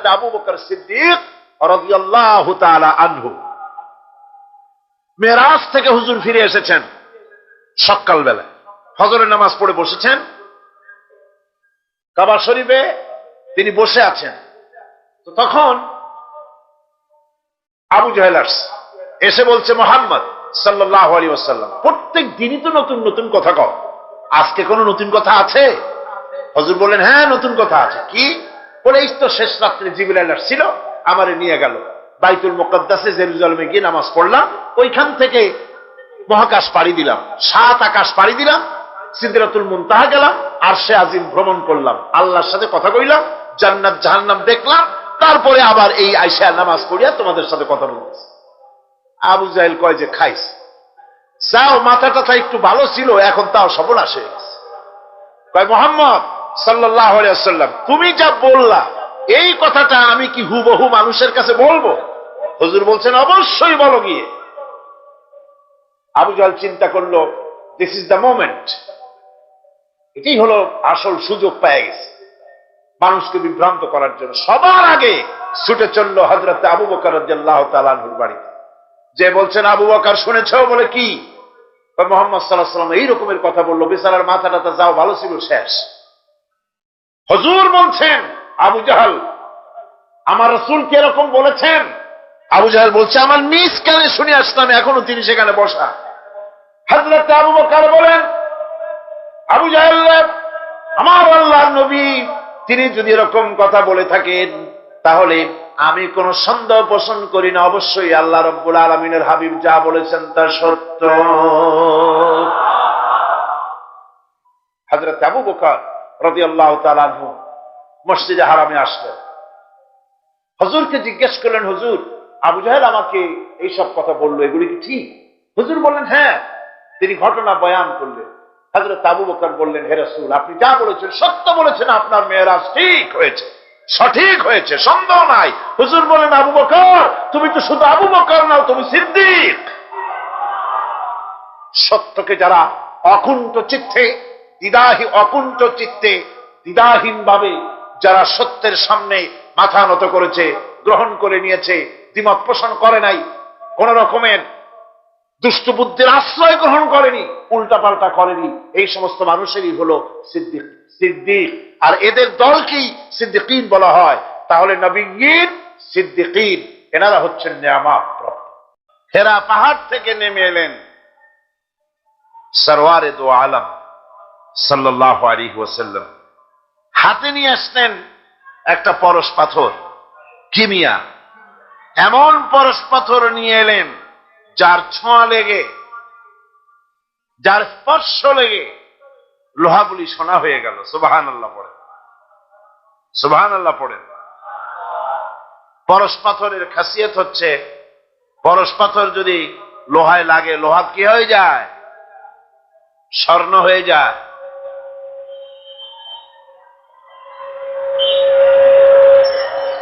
হযরত আবু বকর সিদ্দিক মেরাজ থেকে হুজুর ফিরে এসেছেন সকালবেলা ফজরের নামাজ পড়ে বসেছেন। কাবা শরীফে তিনি বসে আছেন। তো তখন আবু জাহেল আসছে। এসে বলছে, মোহাম্মদ সাল্লাহ আলী ওসাল্লাম প্রত্যেক দিনই তো নতুন নতুন কথা কও। আজকে কোনো নতুন কথা আছে? হজুর বললেন হ্যাঁ নতুন কথা আছে। কি? বলে এই তো শেষ রাত্রে জিবিলাল ছিল, আমারে নিয়ে গেল। বাইতুল মোকদ্দাসে জেরুজালেমে গিয়ে নামাজ পড়লাম, ওইখান থেকে মহাকাশ পাড়ি দিলাম, সাত আকাশ পাড়ি দিলাম সিদ্দিরাতুল মুনতাহা গেলাম, আর সে আজিম ভ্রমণ করলাম। আল্লাহর সাথে কথা কইলাম, জান্নাত জাহান্নাম দেখলাম, তারপরে আবার এই আইসা নামাজ পড়িয়া তোমাদের সাথে কথা বলতেছে। আবু জাহেল কয় যে, খাইস। যাও মাথা টাথা একটু ভালো ছিল, এখন তাও সবল আসে কয়, মোহাম্মদ সাল্লাহ সাল্লাম তুমি যা বললা, এই কথাটা আমি কি হুবহু মানুষের কাছে বলব? হুজুর বলছেন, অবশ্যই বলো গিয়ে। আবু জাহেল চিন্তা করল দিস ইজ দ্য মোমেন্ট এটাই হলো আসল সুযোগ পেয়ে গেছে। মানুষকে বিভ্রান্ত করার জন্য। সবার আগে ছুটে চলল হজরত আবু বকর তাআলার বাড়িতে। যে বলছেন, আবু বকর, শুনেছ? বলে, কি? মোহাম্মদ সাল্লাহ সাল্লাম এই রকমের কথা বলল, বেচারার মাথা টাথা যাও, ভালো ছিল, শেষ। হজুর বলছেন আবু জাহাল আমার রসুল কি এরকম বলেছেন? আবু জাহাল বলছে আমার নিজ কানে শুনে আসলাম এখনও তিনি সেখানে বসা। হজরত আবু বকর বলেন আবু জাহেল আমার আল্লাহ নবী তিনি যদি এরকম কথা বলে থাকেন তাহলে আমি কোন সন্দেহ পোষণ করি না। অবশ্যই আল্লাহ রব্বুল আলমিনের হাবিব যা বলেছেন তা সত্য। হাজরত আবু বকর তালু মসজিদে হারামে আসলেন। হজুরকে জিজ্ঞেস করলেন, হুজুর, আবু জাহেল আমাকে এইসব কথা বলল, এগুলি কি ঠিক? হুজুর বললেন হ্যাঁ। তিনি ঘটনা বয়ান করলেন। আবু বকর বললেন আপনি যা বলেছেন, সত্য বলেছেন, আপনার মেয়েরাজ ঠিক হয়েছে, সঠিক হয়েছে, সন্দেহ নাই। হুজুর বলেন আবু বকর, তুমি তো শুধু আবু বকর নাও, তুমি সিদ্দিক। সত্যকে যারা অকুণ্ঠ চিত্তে দ্বিধাহী অকুণ্ঠ চিত্তে দ্বিধাহীন ভাবে যারা সত্যের সামনে মাথা নত করেছে, গ্রহণ করে নিয়েছে, দ্বিমত পোষণ করে নাই, কোন রকমের দুষ্ট বুদ্ধির আশ্রয় গ্রহণ করেনি, উল্টাপাল্টা করেনি, এই সমস্ত মানুষেরই হলো সিদ্দিক সিদ্দিক। আর এদের দলকেই সিদ্দিকিন বলা হয়। তাহলে নবীন সিদ্দিকিন, এনারা হচ্ছেন নিয়ামা হেরা পাহাড় থেকে নেমে এলেন। সরওয়ারে দো আলম। সাল্লাহ আলী ওসাল্লাম হাতে নিয়ে আসলেন একটা পরশ পাথর কিমিয়া এমন পরশ পাথর নিয়ে এলেন যার ছোঁয়া লেগে, যার স্পর্শ লেগে লোহাগুলি সোনা হয়ে গেল। সুবাহান আল্লাহ পড়েন। সুবাহান আল্লাহ পড়েন। পরশ পাথরের খাসিয়ত হচ্ছে, পরশ পাথর যদি লোহায় লাগে, লোহা কি হয়ে যায়? স্বর্ণ হয়ে যায়।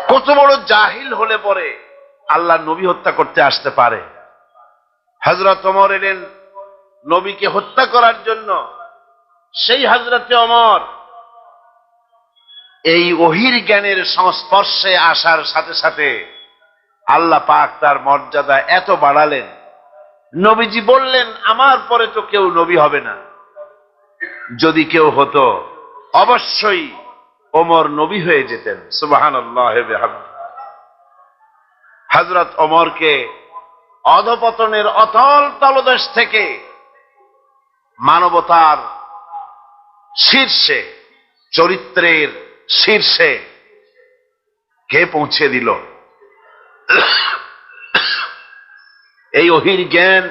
কত বড় জাহিল হলে পরে আল্লাহ নবী হত্যা করতে আসতে পারে। হজরত অমর এলেন নবীকে হত্যা করার জন্য। সেই হজরতে অমর এই অহির জ্ঞানের সংস্পর্শে আসার সাথে সাথে আল্লাহ পাক তার মর্যাদা এত বাড়ালেন। নবীজি বললেন, আমার পরে তো কেউ নবী হবে না। যদি কেউ হতো, অবশ্যই ওমর নবী হয়ে যেতেন। সুবাহান হজরত অমরকে অধপতনের অতল তলদেশ থেকে মানবতার শীর্ষে, চরিত্রের শীর্ষে কে পৌঁছে দিল? এই অহির জ্ঞান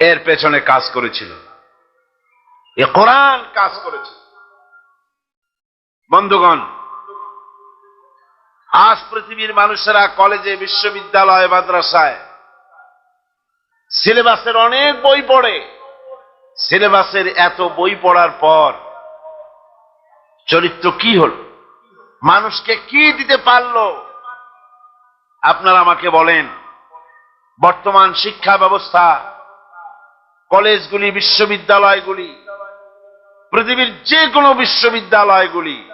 এর পেছনে কাজ করেছিল। এ কোরআন কাজ করেছিল। বন্ধুগণ, আজ পৃথিবীর মানুষেরা কলেজে, বিশ্ববিদ্যালয়, মাদ্রাসায় সিলেবাসের অনেক বই পড়ে। সিলেবাসের এত বই পড়ার পর চরিত্র কি হল? মানুষকে কি দিতে পারল? আপনারা আমাকে বলেন, বর্তমান শিক্ষা ব্যবস্থা, কলেজগুলি, বিশ্ববিদ্যালয়গুলি, পৃথিবীর যে কোনো বিশ্ববিদ্যালয়গুলি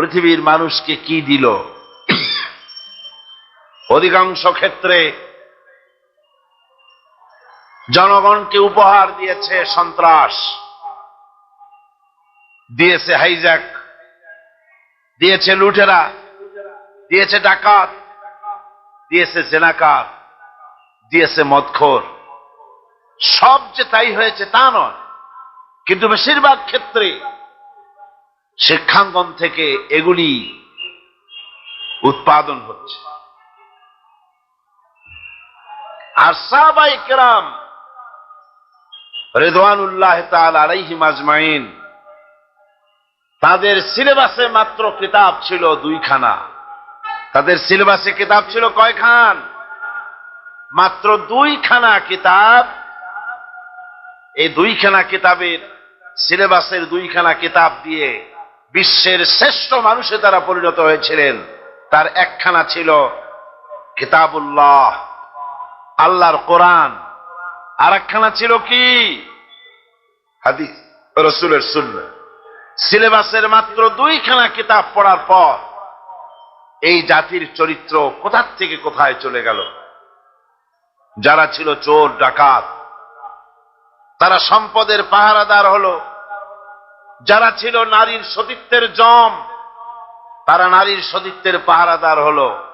পৃথিবীর মানুষকে কি দিল? অধিকাংশ ক্ষেত্রে জনগণকে উপহার দিয়েছে সন্ত্রাস। দিয়েছে হাইজ্যাক। দিয়েছে লুটেরা। দিয়েছে ডাকাত। দিয়েছে জেনাকার। দিয়েছে মদখোর। সব যে তাই হয়েছে তা নয়। কিন্তু বেশিরভাগ ক্ষেত্রে শিক্ষাঙ্গন থেকে এগুলি উৎপাদন হচ্ছে। আর সাহাবাই কেরাম রেদওয়ানুল্লাহ তাল আলাইহিম আজমাইন, তাদের সিলেবাসে মাত্র কিতাব ছিল দুইখানা। তাদের সিলেবাসে কিতাব ছিল কয়খান? মাত্র দুইখানা কিতাব। এই দুইখানা কিতাবের সিলেবাসের দুইখানা কিতাব দিয়ে বিশ্বের শ্রেষ্ঠ মানুষে তারা পরিণত হয়েছিলেন। তার একখানা ছিল কিতাবুল্লাহ, আল্লাহর কোরআন। আর একখানা ছিল কি? রসুলের শূন্য সিলেবাসের মাত্র দুইখানা কিতাব পড়ার পর এই জাতির চরিত্র কোথার থেকে কোথায় চলে গেল? যারা ছিল চোর, ডাকাত, তারা সম্পদের পাহারাদার হলো। যারা ছিল নারীর সতীত্বের জম, তারা নারীর সতীত্বের পাহারাদার হলো।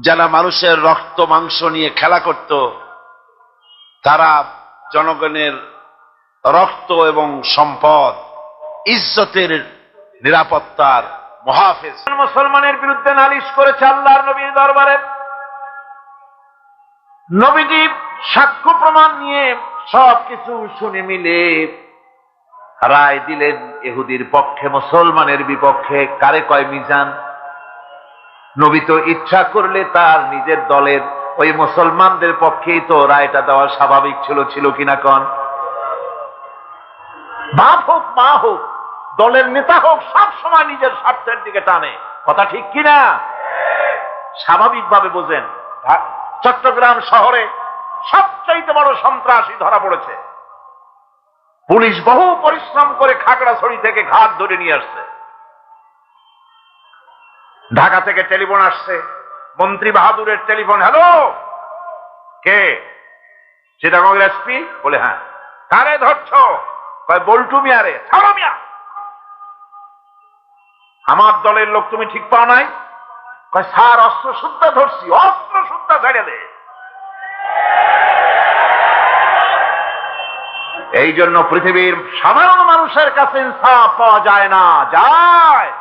যারা মানুষের রক্ত, মাংস নিয়ে খেলা করত, তারা জনগণের রক্ত এবং সম্পদ, ইজ্জতের নিরাপত্তার মহাফেজ। মুসলমানের বিরুদ্ধে নালিশ করেছে আল্লাহর নবীর দরবারে। নবীজি সাক্ষ্য প্রমাণ নিয়ে সবকিছু শুনে মিলে। রায় দিলেন এহুদির পক্ষে, মুসলমানের বিপক্ষে, কারে কয় মিজান? নবী তো ইচ্ছা করলে তার নিজের দলের ওই মুসলমানদের পক্ষেই তো রায়টা দেওয়া স্বাভাবিক ছিল ছিল কিনা কন? বাপ হোক, মা হোক, দলের নেতা হোক, সব সময় নিজের স্বার্থের দিকে টানে। কথা ঠিক কিনা? স্বাভাবিকভাবে বোঝেন। চট্টগ্রাম শহরে সবচাইতে বড় সন্ত্রাসী ধরা পড়েছে। পুলিশ বহু পরিশ্রম করে খাগড়াছড়ি থেকে ঘাট ধরে নিয়ে আসছে। ঢাকা থেকে টেলিফোন আসছে। মন্ত্রী বাহাদুরের টেলিফোন, হ্যালো, কে? চিটাগঙ্গের এসপি? বলে হ্যাঁ। কারে ধরছ? বল্টু মিয়ারে। ছাড়ো মিয়া! আমার দলের লোক তুমি ঠিক পাও নাই? স্যার অস্ত্র শুদ্ধা ধরছি। অস্ত্র শুদ্ধা ছেড়ে দে। এই জন্য পৃথিবীর সাধারণ মানুষের কাছে ইনসাফ পাওয়া যায় না, যায়।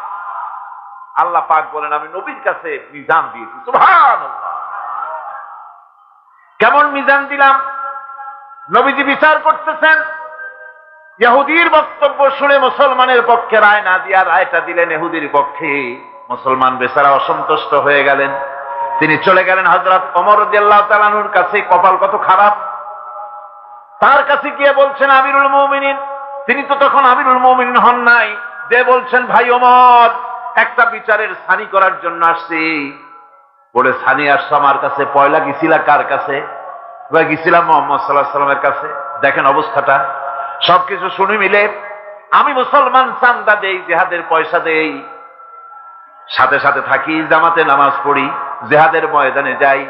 আল্লাহ পাক বলেন, আমি নবীর কাছে মিজান দিয়েছি, সুবহানাল্লাহ। কেমন মিজান দিলাম? নবীজি বিচার করতেছেন। ইহুদির বক্তব্য শুনে মুসলমানের পক্ষে রায় না দিয়া রায়টা দিলেন এহুদির পক্ষে। মুসলমান বেচারা অসন্তুষ্ট হয়ে গেলেন। তিনি চলে গেলেন হজরত অমর কাছে, কপাল কত খারাপ। তার কাছে গিয়ে বলছেন, আমিরুল মৌমিনিন। তিনি তো তখন আমিরুল মৌমিনিন হন নাই। যে বলছেন, ভাই ওমর, একটা বিচারের সানি করার জন্য আসছি। বলে, সানি আসছো আমার কাছে, পয়লা গেছিলা কার কাছে? গেছিলাম মোহাম্মদ সাল্লাহ সাল্লামের কাছে। দেখেন অবস্থাটা। সবকিছু শুনে মিলে আমি মুসলমান চান্দা দেই, জেহাদের পয়সা দেই। সাথে সাথে থাকি, জামাতে নামাজ পড়ি, জেহাদের ময়দানে যাই।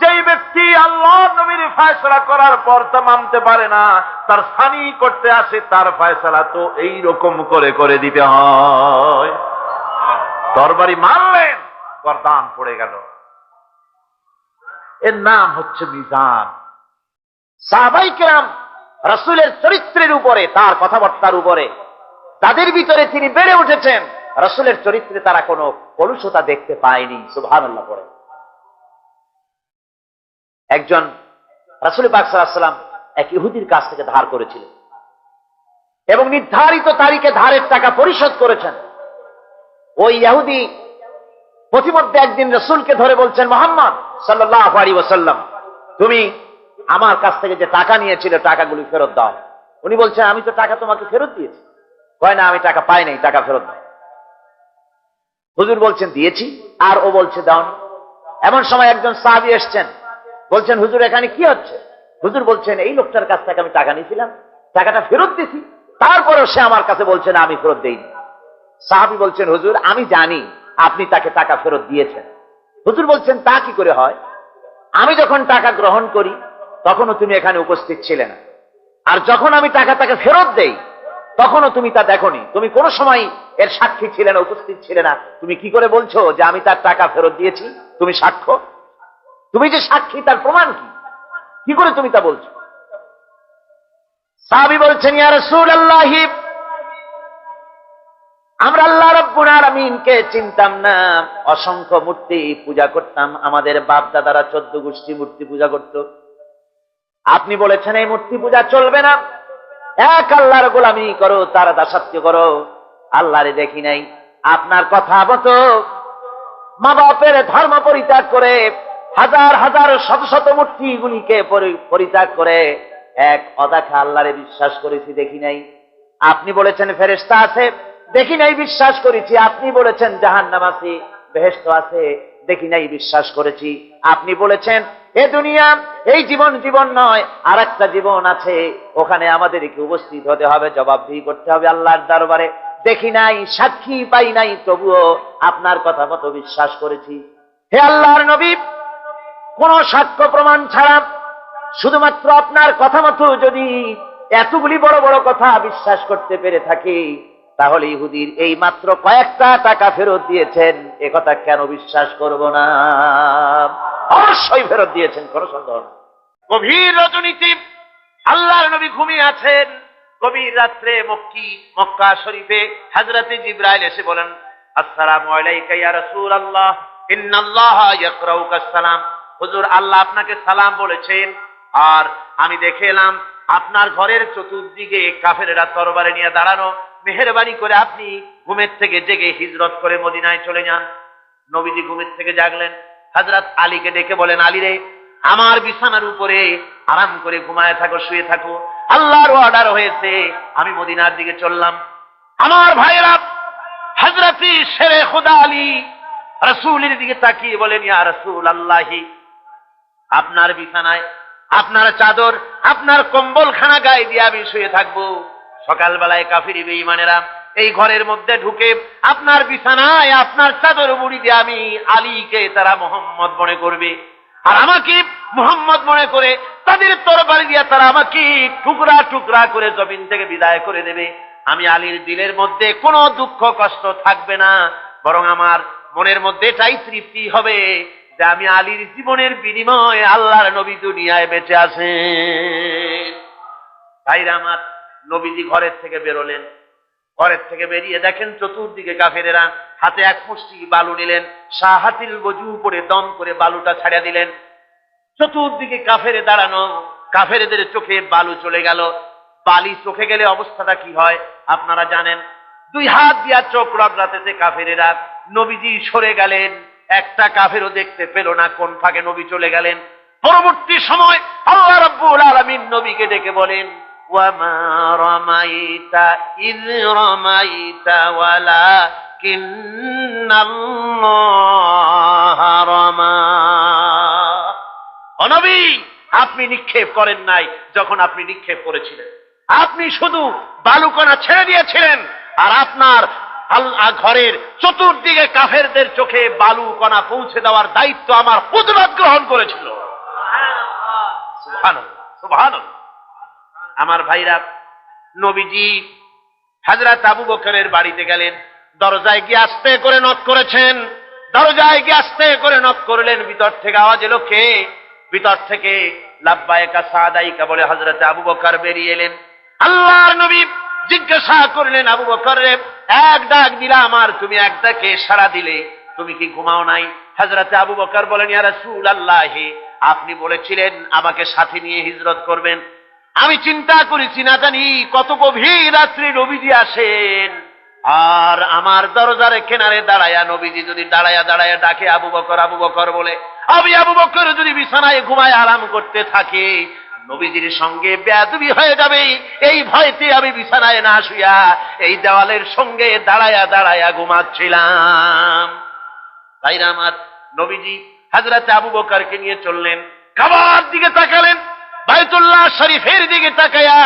যেই ব্যক্তি আল্লাহ নবীর ফায়সলা করার পর তা মানতে পারে না, তার সানি করতে আসে, তার ফায়সলা তো এই রকম করে করে দিতে হয়। তরবারি মারলেন, গরদান পড়ে গেল। এর নাম হচ্ছে মিজান। সাহাবাই কেরাম রসুলের চরিত্রের উপরে, তার কথাবার্তার উপরে, তাদের ভিতরে তিনি বেড়ে উঠেছেন। রসুলের চরিত্রে তারা কোনো কলুষতা দেখতে পায়নি সুভান আল্লাহ পড়ে। একজন রসুল পাকসাল্লাম এক ইহুদির কাছ থেকে ধার করেছিলেন এবং নির্ধারিত তারিখে ধারের টাকা পরিশোধ করেছেন। ওই ইহুদি প্রতিমধ্যে একদিন রসুলকে ধরে বলছেন, মোহাম্মদ সাল্লাহ আলী ওসাল্লাম তুমি আমার কাছ থেকে যে টাকা নিয়েছিলে, টাকাগুলি ফেরত দাও। উনি বলছেন, আমি তো টাকা তোমাকে ফেরত দিয়েছি। কয়, না, আমি টাকা পাই নাই, টাকা ফেরত দাও। হুজুর বলছেন, দিয়েছি। আর ও বলছে দাও এমন সময় একজন সাহাবি এসছেন বলছেন, হুজুর, এখানে কি হচ্ছে? হুজুর বলছেন, এই লোকটার কাছ থেকে আমি টাকা নিয়েছিলাম, টাকাটা ফেরত দিছি তারপরেও সে আমার কাছে বলছে, না, আমি ফেরত দেইনি। সাহাবি বলছেন, হুজুর, আমি জানি আপনি তাকে টাকা ফেরত দিয়েছেন। হুজুর বলছেন, তা কি করে হয়? আমি যখন টাকা গ্রহণ করি, তখনও তুমি এখানে উপস্থিত ছিলে না। আর যখন আমি টাকা তাকে ফেরত দেই, তখনও তুমি তা দেখনি। তুমি কোনো সময় এর সাক্ষী ছিলে না, উপস্থিত ছিলে না। তুমি কি করে বলছো যে আমি তার টাকা ফেরত দিয়েছি? তুমি সাক্ষ্য? তুমি যে সাক্ষী, তার প্রমাণ কি? কি করে তুমি তা বলছো? সাহাবি বলছেন আমরা আল্লাহ রব্বুল আলামিনকে চিনতাম না। অসংখ্য মূর্তি পূজা করতাম। আমাদের বাপ দাদারা চোদ্দ গোষ্ঠী মূর্তি পূজা করত। আপনি বলেছেন, এই মূর্তি পূজা চলবে না। এক আল্লাহর গোলামি করো, তার দাসাত্য করো। আল্লাহরে দেখি নাই। আপনার কথা মতো মা বাপের ধর্ম পরিত্যাগ করে হাজার হাজার শত শত মূর্তিগুলিকে পরি- পরিত্যাগ করে এক অদাখা আল্লাহরে বিশ্বাস করেছি, দেখি নাই। আপনি বলেছেন ফেরেস্তা আছে, দেখি নাই বিশ্বাস করেছি। আপনি বলেছেন জাহান্নাম আছে বেহেস্ত আছে, দেখি নাই বিশ্বাস করেছি। আপনি বলেছেন, এ দুনিয়া, এই জীবন জীবন নয় আর একটা জীবন আছে, ওখানে আমাদেরকে উপস্থিত হতে হবে, জবাবদিহি করতে হবে আল্লাহর দরবারে। দেখি নাই, সাক্ষী পাই নাই, তবুও আপনার কথা মতো বিশ্বাস করেছি। হে আল্লাহর নবী কোন সাক্ষ্য প্রমাণ ছাড়া শুধুমাত্র আপনার কথা মতো যদি এতগুলি বড় বড় কথা বিশ্বাস করতে পেরে থাকি, তাহলে ইহুদির এই মাত্র কয়েকটা টাকা ফেরত দিয়েছেন, এ কথা কেন বিশ্বাস করব না? অবশ্যই ফেরত দিয়েছেন, কোনো সন্দেহ না গভীর রজনীতি, আল্লাহর নবী ঘুমিয়ে আছেন। গভীর রাত্রে মক্কি, মক্কা শরীফে হযরতে জিব্রাইল এসে বলেন, আসসালামু আলাইকা ইয়া রাসূলুল্লাহ, ইন্নাল্লাহ ইয়াকরাউকা সালাম হুজুর আল্লাহ আপনাকে সালাম বলেছেন। আর আমি দেখে এলাম, আপনার ঘরের চতুর্দিকে কাফেরেরা তরবারে নিয়ে দাঁড়ানো। মেহেরবানি করে আপনি ঘুমের থেকে জেগে হিজরত করে মদিনায় চলে যান। নবীজি ঘুমের থেকে জাগলেন। হযরত আলীকে ডেকে বলেন, আলী রে, আমার বিছানার উপরে আরাম করে ঘুমায় থাকো, শুয়ে থাকো। আল্লাহর অর্ডার হয়েছে, আমি মদিনার দিকে চললাম। আমার ভাইয়েরা হজরতি শেরে খুদা আলী, রসুলের দিকে তাকিয়ে বলেন, ইয়া রসুল আল্লাহি আপনার বিছানায়, আপনার চাদর, আপনার কম্বল খানা গায়ে দিয়ে আমি শুয়ে থাকব। সকালবেলায় কাফিরি বেঈমানেরা এই ঘরের মধ্যে ঢুকে আপনার বিছানায়, আপনার চাদর মুড়ি দিয়ে আমি আলীকে তারা মোহাম্মদ মনে করবে। আর আমাকে মোহাম্মদ মনে করে তাদের তরবারি দিয়ে তারা আমাকে টুকরা টুকরা করে জমিন থেকে বিদায় করে দেবে। আমি আলীর দিলের মধ্যে কোনো দুঃখ কষ্ট থাকবে না, বরং আমার মনের মধ্যে এটাই তৃপ্তি হবে। যে আমি আলীর জীবনের বিনিময়ে আল্লাহর নবী দুনিয়ায় বেঁচে আছেন ভাইরা আমার নবীজি ঘরের থেকে বেরোলেন। ঘরের থেকে বেরিয়ে দেখেন চতুর্দিকে কাফেরেরা হাতে এক মুষ্টি বালু নিলেন সাহাতিল বজু করে দম করে বালুটা ছাড়িয়া দিলেন। চতুর্দিকে কাফেরে দাঁড়ানো, কাফেরেদের চোখে বালু চলে গেল। বালি চোখে গেলে অবস্থাটা কি হয় আপনারা জানেন। দুই হাত দিয়া চোখ রগড়াতেছে কাফেরেরা। নবীজি সরে গেলেন। একটা কাফেরও দেখতে পেল না কোন ফাঁকে নবী চলে গেলেন। পরবর্তী সময় আল্লাহ রাব্বুল আলামিন নবীকে ডেকে বলেন অনবী আপনি নিক্ষেপ করেন নাই যখন আপনি নিক্ষেপ করেছিলেন। আপনি শুধু বালুকণা ছেড়ে দিয়েছিলেন, আর আপনার আল্লাহ ঘরের চতুর্দিকে কাফেরদের চোখে বালু কণা পৌঁছে দেওয়ার দায়িত্ব আমার প্রতিবাদ গ্রহণ করেছিল। আমার ভাইরা, নবীজি হাজরাত আবু বকরের বাড়িতে গেলেন, দরজায় গিয়ে আস্তে করে নক করেছেন। দরজায় গিয়ে আস্তে করে নক করলেন, ভিতর থেকে আওয়াজ এলো কে? ভিতর থেকে লাব্বায়কা সাদাইকা বলে হজরত আবু বকর বেরিয়ে এলেন। আল্লাহর নবী জিজ্ঞাসা করলেন আবু বকর এক ডাক দিলাম আর তুমি এক ডাকে সারা দিলে, তুমি কি ঘুমাও নাই? হজরত আবু বকর বলেন, ইয়া রাসূল আল্লাহি আপনি বলেছিলেন আমাকে সাথে নিয়ে হিজরত করবেন। আমি চিন্তা করেছি, না জানি কত গভীর রাত্রি নবীজি আসেন। আর আমার দরজার কেনারে দাঁড়ায়া নবীজি যদি দাঁড়ায়া দাঁড়ায়া ডাকে আবু বকর আবু বকর বলে, আমি আবু বকর যদি বিছানায় ঘুমায় আরাম করতে থাকে নবীজির সঙ্গে বেয়াদবি হয়ে যাবে, এই ভয়তে আমি বিছানায় না শুয়া এই দেওয়ালের সঙ্গে দাঁড়ায়া দাঁড়ায়া ঘুমাচ্ছিলাম। ভাইরা আমার, নবীজি হাজরাতে আবু বকারকে নিয়ে চললেন, কাবার দিকে তাকালেন, বাইতুল্লাহ শরীফের দিকে তাকায়া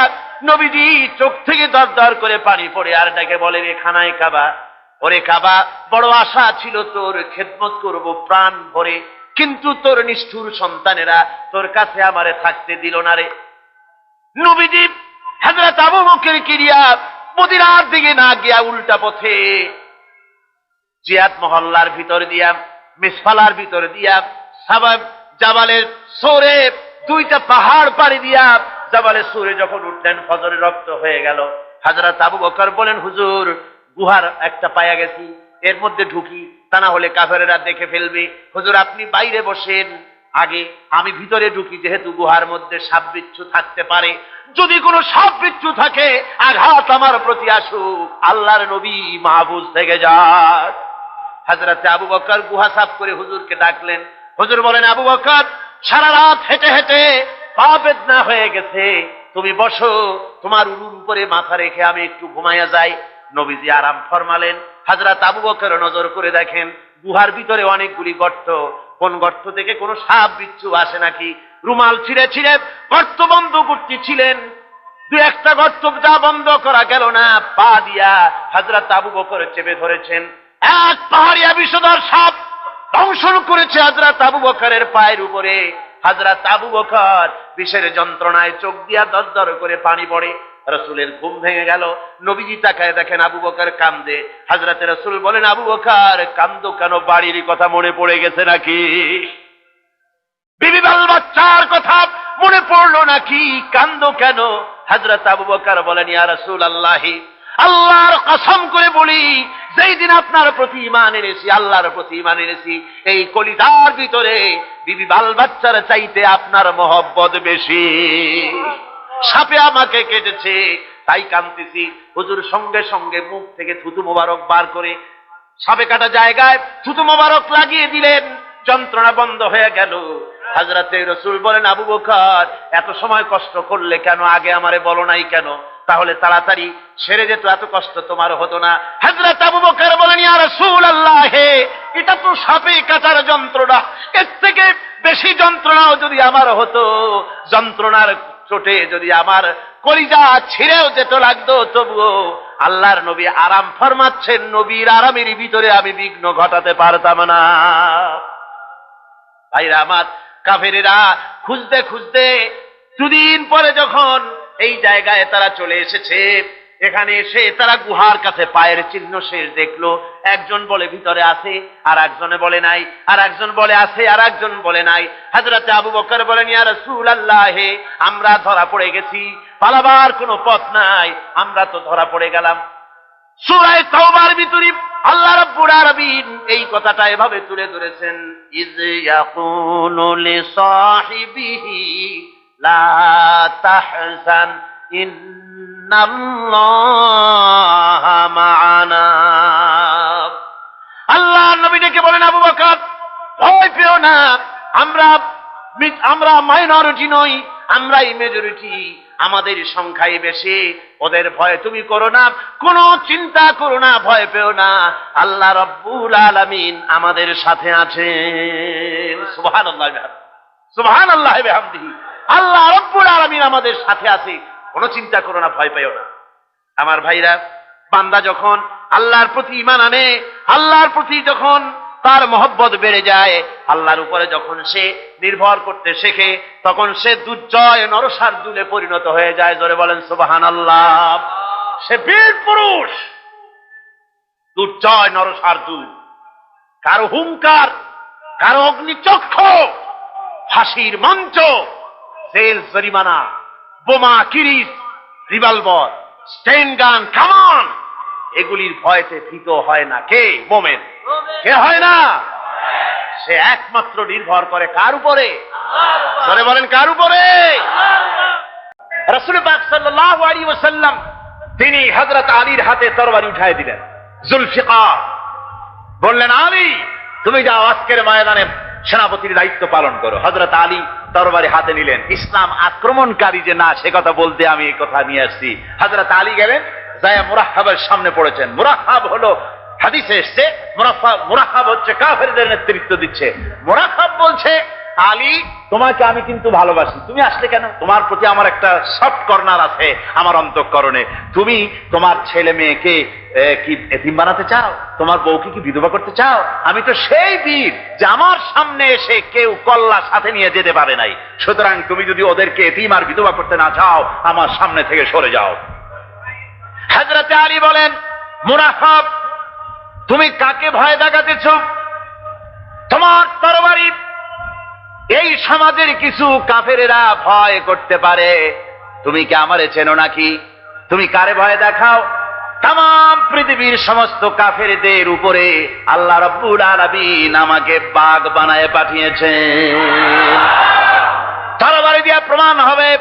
নবীজি চোখ থেকে দর দর করে পানি পড়ে আর ডাকে বলে রে খানায় কাবা, ওরে কাবা, বড় আশা ছিল তোর, খেদমত করব, প্রাণ ভরে কিন্তু তোর নিষ্ঠুর সন্তানেরা তোর কাছে আমারে থাকতে দিল না রে। নবীজি হাজরত আবু বকর কিরিয়া মদিনার দিকে না গিয়া উল্টা পথে জিয়াদ মহল্লার ভিতর দিয়া, মিসফালার ভিতর দিয়া, সাবাব জাবালের সোরে দুইটা পাহাড় পাড়ি দিয়া জাবালের সোরে যখন উঠলেন ফজরে রক্ত হয়ে গেল। হাজরত আবু বকর বলেন, হুজুর, গুহার একটা পায়া গেছি। এর মধ্যে ঢুকি, তা না হলে কাফেরেরা দেখে ফেলবে, হুজুর আপনি বাইরে বসেন। আগে আমি ভিতরে ঢুকি, যেহেতু গুহার মধ্যে সাপ বিচ্ছু থাকতে পারে। যদি কোনো সাপ বিচ্ছু থাকে, আঘাত আমার প্রতি আসুক, আল্লাহর নবী মাহবুজ থেকে যাক। হাজরাতে আবু বকর গুহা সাফ করে হুজুরকে ডাকলেন। হুজুর বলেন, আবু বকর, সারা রাত হেঁটে হেঁটে পা বেদনা হয়ে গেছে। তুমি বসো, তোমার উরুর উপরে মাথা রেখে আমি একটু ঘুমাইয়া যাই। নবীজি আরাম ফরমালেন। হাজরাত আবু বকর নজর করে দেখেন, গুহার ভিতরে অনেকগুলি গর্ত। কোন গর্ত থেকে কোনো সাপ, বিচ্ছু আসে নাকি? রুমাল ছিঁড়ে ছিঁড়ে গর্ত বন্ধ করতে ছিলেন দু একটা গর্ত যা বন্ধ করা গেল না, পা দিয়া হাজরাত আবু বকর চেপে ধরেছেন। এক পাহাড়িয়া বিষধর সাপ দংশন করেছে হাজরাত আবু বকরের পায়ের উপরে। হাজরাত আবু বকর বিষের যন্ত্রণায় চোখ দিয়া দর করে পানি পড়ে। রসুলের ঘুম ভেঙে গেল। নবীজি তাকায় দেখেন আবু বকর কান্দে। হাজরাতে রসুল বলেন, আবু বকর, কান্দো কেন? বাড়ির কথা মনে পড়ে গেছে নাকি? বিবি বাচ্চার কথা মনে পড়ল নাকি? কান্দ কেন? হাজরত আবু বকর বলেন, ইয়া রাসূল আল্লাহি আল্লাহর কসম করে বলি, যেই দিন আপনার প্রতি ইমান এনেছি, আল্লাহর প্রতি ইমান এনেছি, এই কলিজার ভিতরে বিবি বাল বাচ্চার চাইতে আপনার মহব্বত বেশি। সাপে আমাকে কেটেছে, তাই কাঁদতেছি। হুজুর সঙ্গে সঙ্গে মুখ থেকে থুতু মোবারক বার করে সাপে কাটা জায়গায় থুতু মোবারক লাগিয়ে দিলেন। যন্ত্রণা বন্ধ হয়ে গেল। হাজরাতে রসুল বলেন, আবু বকর, এত সময় কষ্ট করলে কেন? আগে আমারে বলো নাই কেন? তাহলে তাড়াতাড়ি সেরে যেত, এত কষ্ট তোমার হতো না। হাজরত আবু বকর বলেন, ইয়া রাসূল আল্লাহ হে, এটা তো সাপে কাটার যন্ত্রণা। এর থেকে বেশি যন্ত্রণাও যদি আমার হতো, যন্ত্রণার চোটে যদি আমার কলিজা ছিঁড়েও যেত লাগতো, তবুও আল্লাহর নবী আরাম ফরমাচ্ছেন, নবীর আরামের ভিতরে আমি বিঘ্ন ঘটাতে পারতাম না। ভাইরা আমার কাফেরেরা খুঁজতে খুঁজতে দুদিন পরে যখন এই জায়গায় তারা চলে এসেছে এখানে এসে তারা গুহার কাছে পায়ের চিহ্ন শেষ দেখল। একজন বলে, ভিতরে আছে। আর একজনে বলে, নাই। আর একজন বলে, আছে। আর একজন বলে, নাই। হাজরাতে আবু বকর বলেন, ইয়া রাসূল আল্লাহ আমরা ধরা পড়ে গেছি। পালাবার কোনো পথ নাই। আমরা তো ধরা পড়ে গেলাম। সুরায় তওবার ভিতরে আল্লাহ রাব্বুল আলামিন এই কথাটা এভাবে তুলে ধরেছেন ইজ ইয়াকুলু লিসাহিবিহি লা তাহজান মা'ানা আল্লাহ নবী ডেকে বলেন, আবু বকর, ভয় পেও না। আমরা আমরা মাইনরিটি নই, আমরাই মেজরিটি আমাদের সংখ্যায় বেশি। ওদের ভয় তুমি করো না। কোনো চিন্তা করো না, ভয় পেও না। আল্লাহ রব্বুল আলামিন আমাদের সাথে আছে সুবহান আল্লাহ সুবহান আল্লাহ আল্লাহ রব্বুল আলামিন আমাদের সাথে আছে। কোনো চিন্তা করো না, ভয় পেও না। আমার ভাইরা, বান্দা যখন আল্লাহর প্রতি ইমান আনে, আল্লাহর প্রতি যখন তার মহব্বত বেড়ে যায়, আল্লাহর উপরে যখন সে নির্ভর করতে শেখে, তখন সে দুর্জয় নরসার দুলে পরিণত হয়ে যায়। জোরে বলেন সুবাহান আল্লাহ সে বীর পুরুষ, দুর্জয় নরসার দুল। কারও হুঙ্কার কারও অগ্নিচক্ষ ফাঁসির মঞ্চ, জেল জরিমানা। বোমা কিরিস রিভলভার স্টেন গান কামান এগুলির ভয়তে ভীত হয় না। কে? মোমেন। কে হয় না? সে একমাত্র নির্ভর করে কার উপরে? ধরে বলেন কার উপরে? রসুল পাক সাল্লাল্লাহু আলাইহি ওয়াসাল্লাম তিনি হজরত আলীর হাতে তরবারি উঠাই দিলেন। জুলফিকার। বললেন আলী তুমি যাও আজকের ময়দানে সেনাপতির দায়িত্ব পালন করো। হজরত আলী তরবারি হাতে নিলেন। ইসলাম আক্রমণকারী যে না, সে কথা বলতে আমি এই কথা নিয়ে আসছি। হজরত আলী গেলেন জায়া মুরাহাবের সামনে পড়েছেন। মুরাহাব হলো, হাদিসে এসছে মুরাহাব হচ্ছে কাফেরদের নেতৃত্ব দিচ্ছে। মুরাহাব বলছে আলী তোমাকে আমি কিন্তু ভালোবাসি। তুমি আসলে কেন? তোমার প্রতি আমার একটা সফট কর্নার আছে, আমার অন্তঃকরণে। তুমি তোমার ছেলে মেয়েকে কি এতিম বানাতে চাও? তোমার বউকে কি বিধবা করতে চাও? আমি তো সেই বীর যে আমার সামনে এসে কেউ কল্লা সাথে নিয়ে যেতে পারে নাই। সুতরাং তুমি যদি ওদেরকে এতিম আর বিধবা করতে না চাও, আমার সামনে থেকে সরে যাও। হাজরাতে আলী বলেন মুনাফাব তুমি কাকে ভয় দেখাতেছ? তোমার তরবারি এই সমাজের কিছু কাফেরেরা ভয় করতে পারে। তুমি কি আমারে চেনো নাকি? তুমি কারে ভয় দেখাও? তাম পৃথিবীর সমস্ত কাফেরদের উপরে আল্লাহ রব্বুল আলামিন আমাকে বাঘ বানায় পাঠিয়েছেন। তরবারি দিয়া প্রমাণ হবে।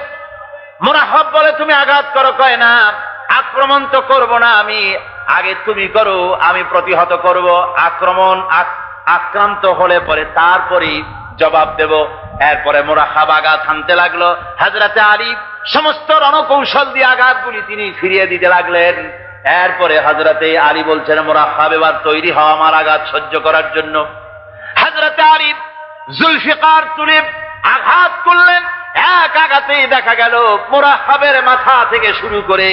মোনাহব বলে, তুমি আঘাত করো, কয় না, আক্রমণ তো করব না আমি। আগে তুমি করো, আমি প্রতিহত করব। আক্রমণ আক্রান্ত হলে পরে তারপরেই জবাব দেব। এরপরে মোরাহাব আঘাত হানতে লাগল। হাজরাতে আলী সমস্ত রণকৌশল দিয়ে আঘাতগুলি তিনি ফিরিয়ে দিতে লাগলেন। এরপরে হাজরাতে আলী বলছেন মোরাহাব এবার তৈরি হওয়া আমার আঘাত সহ্য করার জন্য। হাজরাতে আলী জুলফিকার তুলে আঘাত করলেন। এক আঘাতেই দেখা গেল মোরাহাবের মাথা থেকে শুরু করে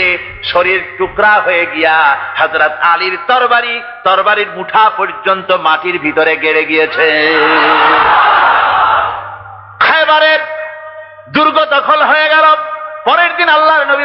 শরীর টুকরা হয়ে গিয়া হজরত আলীর তরবারি, তরবারির মুঠা পর্যন্ত মাটির ভিতরে গেড়ে গিয়েছে খাইবারের দুর্গ দখল হয়ে গেল পরের দিন আল্লাহর নবী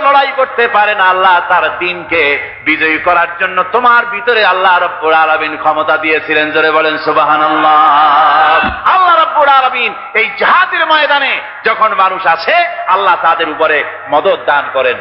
লড়াই করতে পারে আল্লাহ তার দিনকে বিজয়ী করার জন্য তোমার ভিতরে আল্লাহ ক্ষমতা দিয়েছিলেন। জোরে বলেন আল্লাহ এই ময়দানে যখন মানুষ আছে আল্লাহ তাদের উপরে মদত দান করেন।